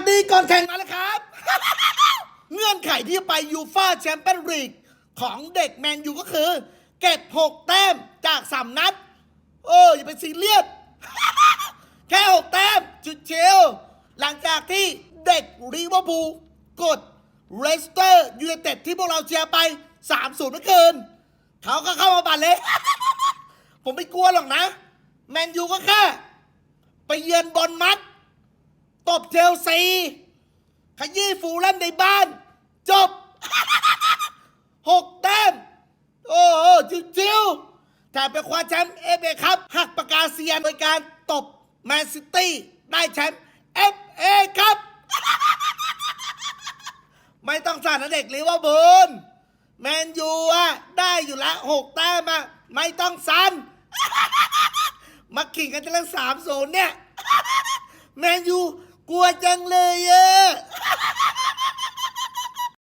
สดีก่อนแข่งมาแล้วครับ เงื่อนไขที่จะไปยูฟาแชมเปี้ยนลีกของเด็กแมนยูก็คือ เก็บ 6 แต้มจากสามนัด โอ้อย่าไปซีเรียสแค่6แต้มจุดเชลหลังจากที่เด็กรีเวอร์พูลกดเรสเตอร์ยูไนเต็ดที่พวกเราเชียร์ไป3-0เมื่อคืนเขาก็เข้ามาบัตรเลย ผมไม่กลัวหรอกนะ แมนยูก็แค่ ไปเยือนบอลมัด ตบเชลซีขยี้ฟูลแลมในบ้าน จบหกแต้มโอ้โหจิ๋วๆแต่เป็นคว้าแชมป์เอฟเอครับหักปากกาเซียนโดยการตบแมนซิตี้ได้แชมป์เอฟเอครับ ไม่ต้องสั่นนะเด็กลิเวอร์พูลแมนยูอะได้อยู่ล้วหกแต้มอะไม่ต้องสันมาขิงกันจะเล่นสามศูนเนี่ย แมนยู กลัวจังเลยอะ